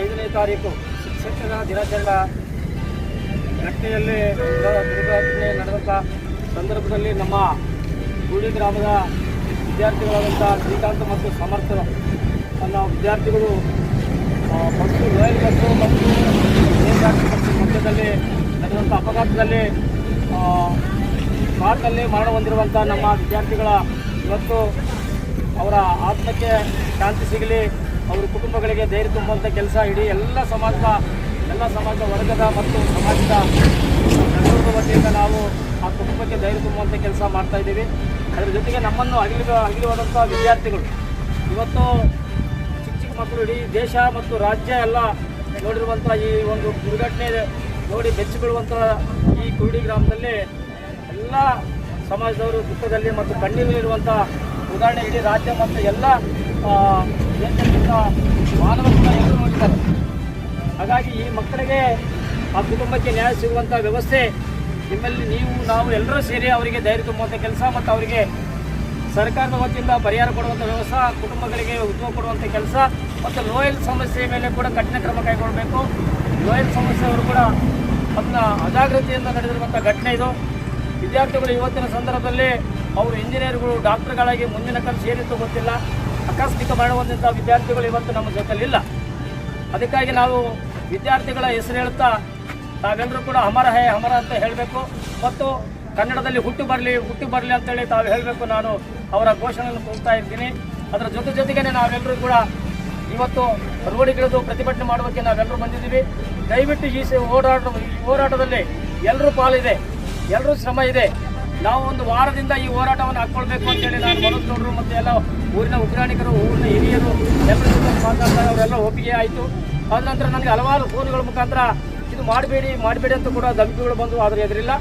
ಐದನೇ ತಾರೀಕು ಶಿಕ್ಷಕರ ದಿನಾಚರಣೆ. ಘಟನೆಯಲ್ಲಿ ದುರ್ಘಟನೆ ನಡೆದಂಥ ಸಂದರ್ಭದಲ್ಲಿ ನಮ್ಮ ಗುಡಿ ಗ್ರಾಮದ ವಿದ್ಯಾರ್ಥಿಗಳಾದಂಥ ಶ್ರೀಕಾಂತ್ ಮತ್ತು ಸಮರ್ಥ ನನ್ನ ವಿದ್ಯಾರ್ಥಿಗಳು ಮತ್ತು ರೈಲು ಬಸ್ಸು ಮತ್ತು ಮಧ್ಯದಲ್ಲಿ ನಡೆದಂಥ ಅಪಘಾತದಲ್ಲಿ ಕಾರ್ನಲ್ಲಿ ಮರಣ ಹೊಂದಿರುವಂಥ ನಮ್ಮ ವಿದ್ಯಾರ್ಥಿಗಳ ಇವತ್ತು ಅವರ ಆತ್ಮಕ್ಕೆ ಶಾಂತಿ ಸಿಗಲಿ. ಅವರ ಕುಟುಂಬಗಳಿಗೆ ಧೈರ್ಯ ತುಂಬುವಂಥ ಕೆಲಸ ಇಡೀ ಎಲ್ಲ ಸಮಾಜದ ಎಲ್ಲ ಸಮಾಜದ ವರ್ಗದ ಮತ್ತು ಸಮಾಜದ ವತಿಯಿಂದ ನಾವು ಆ ಕುಟುಂಬಕ್ಕೆ ಧೈರ್ಯ ತುಂಬುವಂಥ ಕೆಲಸ ಮಾಡ್ತಾ ಇದ್ದೀವಿ. ಅದರ ಜೊತೆಗೆ ನಮ್ಮನ್ನು ಅಗಿಲು ಅಗಿಲುವಾದಂಥ ವಿದ್ಯಾರ್ಥಿಗಳು. ಇವತ್ತು ಚಿಕ್ಕ ಚಿಕ್ಕ ಮಕ್ಕಳು ಇಡೀ ದೇಶ ಮತ್ತು ರಾಜ್ಯ ಎಲ್ಲ ನೋಡಿರುವಂಥ ಈ ಒಂದು ದುರ್ಘಟನೆ ನೋಡಿ ಬೆಚ್ಚಿ ಬೀಳುವಂಥ ಈ ಕುರುಡಿ ಗ್ರಾಮದಲ್ಲಿ ಎಲ್ಲ ಸಮಾಜದವರು, ದುಃಖದಲ್ಲಿ ಮತ್ತು ಕಣ್ಣೀರಲ್ಲಿರುವಂಥ ಉದಾಹರಣೆ ಇಡೀ ರಾಜ್ಯ ಮತ್ತು ಎಲ್ಲ ದೇಶದಿಂದ ಮಾನವ ಕೂಡ ಎಲ್ಲರೂ ನೋಡಿದ್ದಾರೆ. ಹಾಗಾಗಿ ಈ ಮಕ್ಕಳಿಗೆ ಆ ಕುಟುಂಬಕ್ಕೆ ನ್ಯಾಯ ಸಿಗುವಂಥ ವ್ಯವಸ್ಥೆ ನಿಮ್ಮಲ್ಲಿ ನೀವು, ನಾವು ಎಲ್ಲರೂ ಸೇರಿ ಅವರಿಗೆ ಧೈರ್ಯ ತುಂಬುವಂಥ ಕೆಲಸ ಮತ್ತು ಅವರಿಗೆ ಸರ್ಕಾರದ ವತಿಯಿಂದ ಪರಿಹಾರ ಕೊಡುವಂಥ ವ್ಯವಸ್ಥೆ, ಕುಟುಂಬಗಳಿಗೆ ಉದ್ಯೋಗ ಕೊಡುವಂಥ ಕೆಲಸ ಮತ್ತು ಲೋಯಲ್ ಸಮಸ್ಯೆ ಮೇಲೆ ಕೂಡ ಕಠಿಣ ಕ್ರಮ ಕೈಗೊಳ್ಳಬೇಕು. ಲೋಯಲ್ ಸಮಸ್ಯೆಯವರು ಕೂಡ ಅದನ್ನ ಅಜಾಗ್ರತೆಯಿಂದ ನಡೆದಿರುವಂಥ ಘಟನೆ ಇದು. ವಿದ್ಯಾರ್ಥಿಗಳು ಇವತ್ತಿನ ಸಂದರ್ಭದಲ್ಲಿ ಅವರು ಇಂಜಿನಿಯರ್ಗಳು ಡಾಕ್ಟರ್ಗಳಾಗಿ ಮುಂದಿನ ಕಾಲ ಏನಿತ್ತು ಗೊತ್ತಿಲ್ಲ. ಆಕಸ್ಮಿಕ ಮರಣ ವಿದ್ಯಾರ್ಥಿಗಳು ಇವತ್ತು ನಮ್ಮ ಜೊತೆಲಿಲ್ಲ. ಅದಕ್ಕಾಗಿ ನಾವು ವಿದ್ಯಾರ್ಥಿಗಳ ಹೆಸರು ಹೇಳ್ತಾ ತಾವೆಲ್ಲರೂ ಕೂಡ ಅಮರ ಹೇ ಅಮರ ಅಂತ ಹೇಳಬೇಕು. ಮತ್ತು ಕನ್ನಡದಲ್ಲಿ ಹುಟ್ಟು ಬರಲಿ ಹುಟ್ಟು ಬರಲಿ ಅಂತೇಳಿ ತಾವು ಹೇಳಬೇಕು. ನಾನು ಅವರ ಘೋಷಣೆಯನ್ನು ಕೂಗ್ತಾ ಇದ್ದೀನಿ ಅದರ ಜೊತೆ ಜೊತೆಗೆ ನಾವೆಲ್ಲರೂ ಕೂಡ ಇವತ್ತು ರೋಡಿಗಿಳಿದು ಪ್ರತಿಭಟನೆ ಮಾಡೋದಕ್ಕೆ ನಾವೆಲ್ಲರೂ ಬಂದಿದ್ದೀವಿ. ದಯವಿಟ್ಟು ಈ ಹೋರಾಟ, ಈ ಹೋರಾಟದಲ್ಲಿ ಎಲ್ಲರೂ ಪಾಲಿದೆ. ಎಲ್ಲರೂ ಶ್ರಮ ಇದೆ. ನಾವು ಒಂದು ವಾರದಿಂದ ಈ ಹೋರಾಟವನ್ನು ಹಾಕ್ಕೊಳ್ಬೇಕು ಅಂತೇಳಿ ನಾನು ಮನೋಜ್ ನೋಡ್ರು ಮತ್ತೆ ಎಲ್ಲ ಊರಿನ ಉಗ್ರಾಣಿಕರು ಊರಿನ ಹಿರಿಯರು ಮಾತಾಡ್ತಾರೆ ಅವರೆಲ್ಲ ಒಪ್ಪಿಗೆ ಆಯಿತು. ಅದ ನಂತರ ನನಗೆ ಹಲವಾರು ಫೋನ್ಗಳ ಮುಖಾಂತರ ಇದು ಮಾಡಬೇಡಿ ಮಾಡಬೇಡಿ ಅಂತ ಕೂಡ ಧಮಕಿಗಳು ಬಂದು ಆದರೆ ಎದುರಿಲ್ಲ.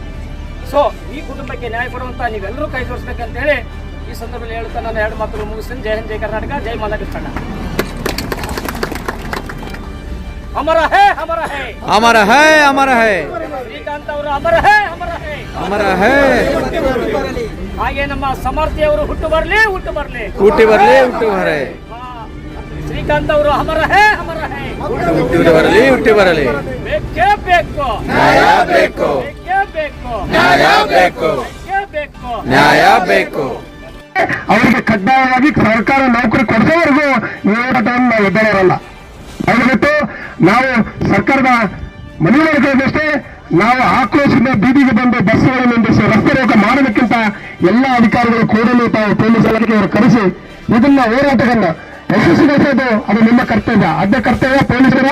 ಸೊ ಈ ಕುಟುಂಬಕ್ಕೆ ನ್ಯಾಯ ಕೊಡುವಂಥ ನೀವೆಲ್ಲರೂ ಕೈ ಜೋಡಿಸ್ಬೇಕಂತೇಳಿ ಈ ಸಂದರ್ಭದಲ್ಲಿ ಹೇಳುತ್ತಾ ನಾನು ಎರಡು ಮಾತುಗಳು ಮುಗಿಸ್ತೀನಿ. ಜೈ ಹಿಂದ್ ಜೈ ಕರ್ನಾಟಕ ಜೈ ಮಾಲಾಕೃಷ್ಣ ಅಮರ ಹೇ ಅಮರ ಹೇ. ಅಮರ ಹೇ ಅಮರ ಹೇ. ಶ್ರೀಕಾಂತ್ ಅವರು ಅಮರ ಹೇ ಅಮರ ಹಾಗೆ ನಮ್ಮ ಸಮರ್ಥಿಯವರು ಹುಟ್ಟು ಬರಲಿ ಹುಟ್ಟು ಬರಲಿ. ಹುಟ್ಟಿ ಬರಲಿ ಹುಟ್ಟು ಬರಲಿ. ಶ್ರೀಕಾಂತ್ ಅವರು ಅಮರ ಹೇ ಅಮರ ಹೇ. ಹುಟ್ಟಿ ಬರಲಿ ಹುಟ್ಟಿ ಬರಲಿ. ಬೇಕೇ ಬೇಕು. ನ್ಯಾಯ ಬೇಕು. ಬೇಕೇ ಬೇಕು. ನ್ಯಾಯ ಬೇಕು. ಬೇಕೇ ಬೇಕು. ನ್ಯಾಯ ಬೇಕು. ಅವರಿಗೆ ಕಡ್ಡಾಯವಾಗಿ ಸರ್ಕಾರ ನೌಕರಿ ಕೊಡಿಸೋವರೆಗೂ ಈ ಹೋರಾಟವನ್ನು ನಾವು ಎದ್ದೇಳೋರಲ್ಲ ಅದು ಬಿಟ್ಟು ನಾವು ಸರ್ಕಾರದ ಮನವಿಗಳಷ್ಟೇ ನಾವು ಆಕ್ರೋಶದಿಂದ ಬೀದಿಗೆ ಬಂದು ಬಸ್ಗಳನ್ನು ನಿಂದಿಸಿ ರಸ್ತೆ ರೋಗ ಮಾಡೋದಕ್ಕಿಂತ ಎಲ್ಲ ಅಧಿಕಾರಿಗಳು ಕೂಡಲೇ ತಾವು ಪೊಲೀಸ್ ಇಲಾಖೆಯವರು ಕರೆಸಿ ಇದನ್ನ ಹೋರಾಟವನ್ನು ಯಶಸ್ವಿಗೊಳಿಸೋದು ಅದು ನಿಮ್ಮ ಕರ್ತವ್ಯ. ಅದೇ ಕರ್ತವ್ಯ ಪೊಲೀಸರ.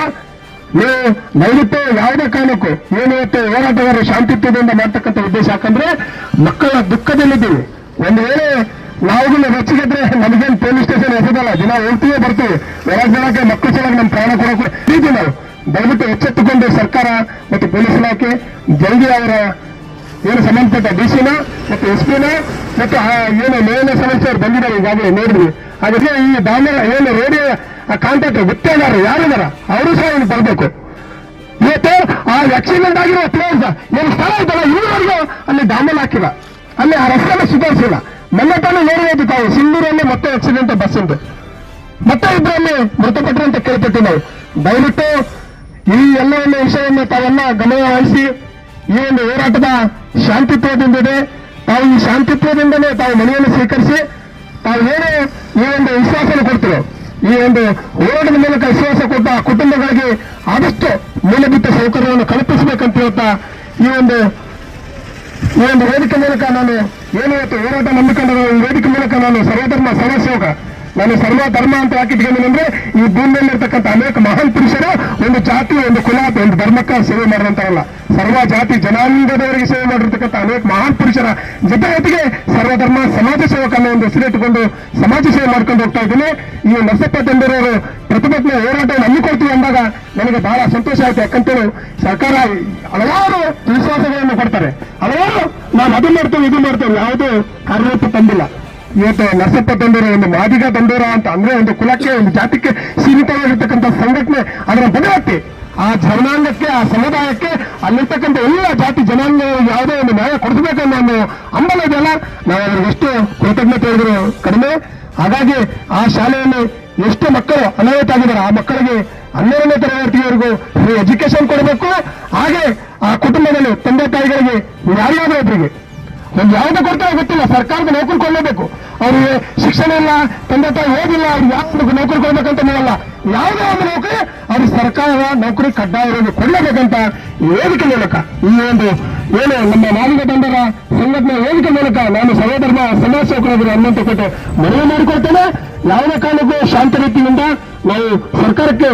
ನೀವು ದಯವಿಟ್ಟು ಯಾವುದೇ ಕಾರಣಕ್ಕೂ ಏನು ಹೋರಾಟಗಾರರು ಶಾಂತಿತ್ವದಿಂದ ಮಾಡ್ತಕ್ಕಂಥ ಉದ್ದೇಶ. ಯಾಕಂದ್ರೆ ಮಕ್ಕಳ ದುಃಖದಲ್ಲಿದ್ದೀವಿ. ಒಂದು ವೇಳೆ ನಾವುಗಳು ರಚಿಸಿದ್ರೆ ನಮಗೇನು ಪೊಲೀಸ್ ಸ್ಟೇಷನ್ ಹೆಸರಲ್ಲ ದಿನ ಹೋಗ್ತೀವಿ ಬರ್ತೀವಿ. ಹೊರಗೆ ಮಕ್ಕಳ ಸಲುವಾಗಿ ನಮ್ಮ ಪ್ರಾಣ ಕೊಡೋಕೆ. ರೀತಿ ನಾವು ದಯವಿಟ್ಟು ಎಚ್ಚೆತ್ತುಕೊಂಡು ಸರ್ಕಾರ ಮತ್ತು ಪೊಲೀಸ್ ಇಲಾಖೆ, ಜಲ್ದಿ ಅವರ ಏನು ಸಂಬಂಧಪಟ್ಟ ಡಿ ಸಿನ ಮತ್ತು ಎಸ್ ಪಿನ ಮತ್ತು ಏನು ಮೇಲಿನ ಸಮಸ್ಯೆಯವರು ಬಂದಿದ್ದಾರೆ ಈಗಾಗಲೇ ನೋಡಿದ್ವಿ. ಹಾಗಾದ್ರೆ ಈ ದಾಮರ ಏನು ರೇಡಿಯೋ ಕಾಂಟ್ರಾಕ್ಟರ್ ಗುತ್ತೇದಾರರು ಯಾರಿದಾರ ಅವರು ಸಹ ಇಲ್ಲಿ ಬರಬೇಕು. ಇವತ್ತು ಆ ಆಕ್ಸಿಡೆಂಟ್ ಆಗಿರೋ ಪ್ಲೇಸ್ ಏನು ಸ್ಥಳ ಇದ್ದಲ್ಲ ಇವರಿಗೂ ಅಲ್ಲಿ ಡಾಮಲ್ ಹಾಕಿಲ್ಲ. ಅಲ್ಲಿ ಆ ರಸ್ತೆನ ಸುಧಾರಿಸಿಲ್ಲ. ಮೊನ್ನೆ ತಾನು ನೋಡಿರೋದು ತಾವು, ಸಿಂಧೂರಲ್ಲಿ ಮತ್ತೆ ಆಕ್ಸಿಡೆಂಟ್ ಬಸ್ ಉಂಟು. ಮತ್ತೆ ಇಬ್ಬರಲ್ಲಿ ಮೃತಪಟ್ಟರು ಅಂತ ನಾವು. ದಯವಿಟ್ಟು ಈ ಎಲ್ಲ ಒಂದು ವಿಷಯವನ್ನು ತಾವೆಲ್ಲ ಗಮನ ವಹಿಸಿ ಈ ಒಂದು ಹೋರಾಟದ ಶಾಂತಿತ್ವದಿಂದಿದೆ ತಾವು ಈ ಶಾಂತಿತ್ವದಿಂದಲೇ ತಾವು ಮನೆಯನ್ನು ಸ್ವೀಕರಿಸಿ, ತಾವು ಏನು ಈ ಒಂದು ವಿಶ್ವಾಸನ ಕೊಡ್ತೀರೋ, ಈ ಒಂದು ಹೋರಾಟದ ಮೂಲಕ ವಿಶ್ವಾಸ ಕೊಟ್ಟ ಕುಟುಂಬಗಳಿಗೆ ಆದಷ್ಟು ಮೂಲಭೂತ ಸೌಕರ್ಯವನ್ನು ಕಲ್ಪಿಸಬೇಕಂತ ಹೇಳ್ತಾ ಈ ಒಂದು ಈ ಒಂದು ವೇದಿಕೆ ಮೂಲಕ ನಾನು ಏನು ಇವತ್ತು ಹೋರಾಟ ನಂಬಿಕೊಂಡ ಈ ವೇದಿಕೆ ಮೂಲಕ ನಾನು ಸರ್ವಧರ್ಮ, ಸರ್ವಸೇವಕ, ನಾನು ಸರ್ವ ಧರ್ಮ ಅಂತ ಯಾಕೆ ಇಟ್ಕೊಂಡಿದ್ದೇನೆ ಈ ಭೂಮಿಯಲ್ಲಿರ್ತಕ್ಕಂಥ ಅನೇಕ ಮಹಾನ್ ಪುರುಷರು ಒಂದು ಜಾತಿ, ಒಂದು ಕುಲ ಒಂದು ಧರ್ಮಕ್ಕ ಸೇವೆ ಮಾಡಿದಂತಾರಲ್ಲ ಸರ್ವ ಜಾತಿ ಜನಾಂಗದವರಿಗೆ ಸೇವೆ ಮಾಡಿರ್ತಕ್ಕಂಥ ಅನೇಕ ಮಹಾನ್ ಪುರುಷರ ಜೊತೆ ಜೊತೆಗೆ ಸರ್ವಧರ್ಮ ಸಮಾಜ ಸೇವಕ ಅನ್ನೋ ಒಂದು ಹೆಸರಿಟ್ಟುಕೊಂಡು ಸಮಾಜ ಸೇವೆ ಮಾಡ್ಕೊಂಡು ಹೋಗ್ತಾ ಇದ್ದೀನಿ. ಈ ನರಸಪ್ಪ ತಂದಿರೋರು ಪ್ರತಿಭಟನೆ ಹೋರಾಟವನ್ನು ಹಮ್ಮಿಕೊಳ್ತೀವಿ ಅಂದಾಗ ನನಗೆ ಬಹಳ ಸಂತೋಷ ಆಯ್ತು. ಯಾಕಂತೇಳಿ ಸರ್ಕಾರ ಹಲವಾರು ವಿಶ್ವಾಸಗಳನ್ನು ಕೊಡ್ತಾರೆ. ಹಲವಾರು ನಾನು ಅದು ಮಾಡ್ತೇವೆ, ಇದು ಮಾಡ್ತೇವೆ, ಯಾವುದು ಕಾರ್ಯರೂಪ ತಂದಿಲ್ಲ. ಇವತ್ತು ನರಸಪ್ಪ ಬಂದೂರ ಒಂದು ಮಾದಿಗ ಬಂದೂರ ಅಂತ ಅಂದ್ರೆ ಒಂದು ಕುಲಕ್ಕೆ, ಒಂದು ಜಾತಿಗೆ ಸೀಮಿತವಾಗಿರ್ತಕ್ಕಂಥ ಸಂಘಟನೆ ಅದರ ಬದಲಾತಿ ಆ ಜನಾಂಗಕ್ಕೆ, ಆ ಸಮುದಾಯಕ್ಕೆ ಅಲ್ಲಿರ್ತಕ್ಕಂಥ ಎಲ್ಲ ಜಾತಿ ಜನಾಂಗ ಯಾವುದೇ ಒಂದು ನ್ಯಾಯ ಕೊಡಿಸಬೇಕನ್ನೋ ಅನ್ನೋ ಅಂಬಲ ಇದೆಯಲ್ಲ ನಾವು ಎಷ್ಟು ಕೃತಜ್ಞತೆ ಹೇಳಿದ್ರು ಕಡಿಮೆ. ಹಾಗಾಗಿ ಆ ಶಾಲೆಯಲ್ಲಿ ಎಷ್ಟು ಮಕ್ಕಳು ಅನಾಹುತ ಆಗಿದ್ದಾರೆ ಆ ಮಕ್ಕಳಿಗೆ ಹನ್ನೆರಡನೇ ತರಗತಿಯವರೆಗೂ ಫ್ರೀ ಎಜುಕೇಶನ್ ಕೊಡಬೇಕು. ಹಾಗೆ ಆ ಕುಟುಂಬದಲ್ಲಿ ತಂದೆ ತಾಯಿಗಳಿಗೆ ಯಾರಿಗಾದ್ರೂ ಒಬ್ಬರಿಗೆ ನಮ್ಗೆ ಯಾವುದೇ ಕೊಡ್ತಾರೆ ಗೊತ್ತಿಲ್ಲ ಸರ್ಕಾರದ ನೌಕರಿ ಅವ್ರಿಗೆ ಶಿಕ್ಷಣ ಇಲ್ಲ, ತಂದೆ ತಾಯಿ ಓದಿಲ್ಲ, ಅವ್ರು ಯಾವ ನೌಕರಿ ಕೊಡ್ಬೇಕಂತ ನೀವಲ್ಲ ಯಾವುದೇ ಒಂದು ನೌಕರಿ, ಅವ್ರಿಗೆ ಸರ್ಕಾರ ನೌಕರಿ ಕಡ್ಡಾಯವಾಗಿ ಕೊಡಲೇಬೇಕಂತ ವೇದಿಕೆ ಮೂಲಕ, ಈ ಒಂದು ಏನು ನಮ್ಮ ನಾವಿಕ ತಂಡದ ಸಂಘಟನೆ ವೇದಿಕೆ ಮೂಲಕ ನಾನು ಸಹೋದರನ ಸಮಾಜ ಸೇವಕರಾಗಿ ಹನುಮಂತ ಕೊಟ್ಟು ಮನವಿ ಮಾಡಿಕೊಳ್ತೇನೆ. ಯಾವುದೇ ಕಾರಣಕ್ಕೂ ಶಾಂತ ರೀತಿಯಿಂದ ನಾವು ಸರ್ಕಾರಕ್ಕೆ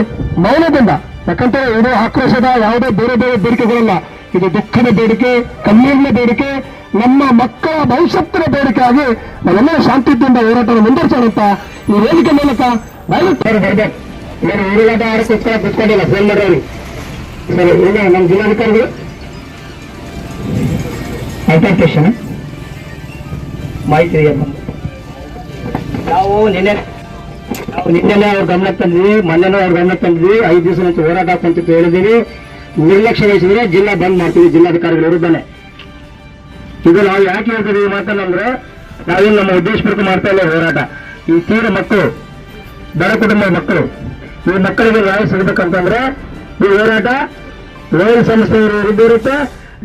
ಮೌನದಿಂದ ಯಾಕಂದ್ರೆ ಇದು ಆಕ್ರೋಶದ ಯಾವುದೇ ಬೇರೆ ಬೇರೆ ಬೇಡಿಕೆಗಳಲ್ಲ. ಇದು ದುಃಖದ ಬೇಡಿಕೆ, ಕಣ್ಣೀರಿನ ಬೇಡಿಕೆ ನಮ್ಮ ಮಕ್ಕಳ ಭವಿಷ್ಯತ್ತಿನ ಬೇಡಿಕೆಯಾಗಿ ನಾವೆಲ್ಲ ಶಾಂತಿಯಿಂದ ಹೋರಾಟವನ್ನು ಮುಂದುವರಿಸೋಣ ಈ ವೇದಿಕೆ ಮೂಲಕ ಈಗ ಮಾಹಿತಿ ನಾವು ನಿನ್ನೆ ನಾವು ನಿನ್ನೆನೆ ಅವ್ರ ಗಮನಕ್ಕೆ ತಂದಿದ್ವಿ. ಮೊನ್ನೆನೂ ಅವ್ರ ಗಮನಕ್ಕೆ ತಂದಿದ್ವಿ. ಐದು ದಿವಸ ಹೋರಾಟ ಅಂತ ಹೇಳಿದೀವಿ ನಿರ್ಲಕ್ಷ್ಯ ವಹಿಸಿದ್ರೆ ಜಿಲ್ಲಾ ಬಂದ್ ಮಾಡ್ತೀವಿ. ಜಿಲ್ಲಾಧಿಕಾರಿಗಳ ವಿರುದ್ಧನೇ ಇದು ನಾವು ಯಾಕೆ ಹೇಳ್ತೀವಿ ಈ ಮಾತನ್ನಂದ್ರೆ ನಾವೇನು ನಮ್ಮ ಉದ್ದೇಶಪೂರ್ವಕ ಮಾಡ್ತಾ ಇಲ್ಲ ಹೋರಾಟ. ಈ ತೀರ ಮಕ್ಕಳು ಬಡ ಕುಟುಂಬದ ಮಕ್ಕಳು, ಈ ಮಕ್ಕಳಿಗೆ ನ್ಯಾಯ ಸಿಗಬೇಕಂತಂದ್ರೆ ಈ ಹೋರಾಟ ಲೋಯಲ್ ಸಂಸ್ಥೆಯವರ ವಿರುದ್ಧ ಇರುತ್ತೆ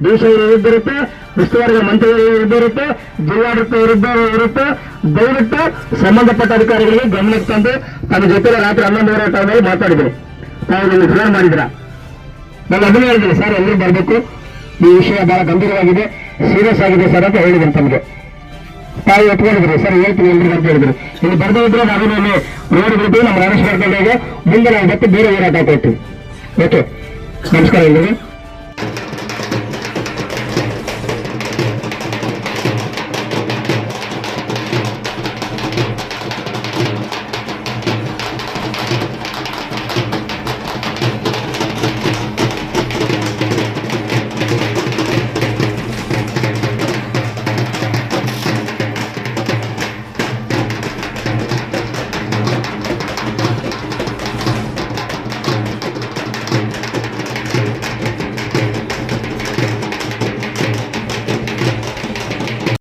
ಡಿಸಿ ವಿರುದ್ಧ ಇರುತ್ತೆ ಉಸ್ತುವಾರಿ ಮಂತ್ರಿಗಳ ವಿರುದ್ಧ ಇರುತ್ತೆ ಜಿಲ್ಲಾಡಳಿತ ವಿರುದ್ಧ ಇರುತ್ತೆ. ದಯವಿಟ್ಟು ಸಂಬಂಧಪಟ್ಟ ಅಧಿಕಾರಿಗಳಿಗೆ ಗಮನಕ್ಕೆ ತಂದು ತಮ್ಮ ಜೊತೆಗೆ ರಾತ್ರಿ ಹನ್ನೊಂದುವರೆ ಟೈಮಲ್ಲಿ ಮಾತಾಡಿದ್ರು. ತಾವು ನಿಮಗೆ ಫೋನ್ ಮಾಡಿದ್ರ? ನಾನು ಅದನ್ನ ಹೇಳಿದ್ದೀನಿ ಸರ್, ಎಲ್ಲರೂ ಬರಬೇಕು. ಈ ವಿಷಯ ಬಹಳ ಗಂಭೀರವಾಗಿದೆ. ಸೀರಿಯಸ್ ಆಗಿದೆ ಸರ್ ಅಂತ ಹೇಳಿದ್ರು ತಮಗೆ. ತಾಯಿ ಒಪ್ಕೊಂಡಿದ್ರು. ಸರ್, ಹೇಳ್ತೀನಿ ಎಲ್ರಿಗೂ ಅಂತ ಹೇಳಿದ್ರು. ಇಲ್ಲಿ ಬರ್ದೇ ಇದ್ರೆ ನಾವು ರೋಡ್ ಬಿಟ್ಟು ನಮ್ಮ ರಮೇಶ್ ಬರ್ಕೊಂಡಾಗ ಮುಂದೆ ನಾವು ಬೇರೆ ಹೋರಾಟ ಇರ್ತೀವಿ. ಓಕೆ ನಮಸ್ಕಾರ ಎಲ್ರಿಗೂ.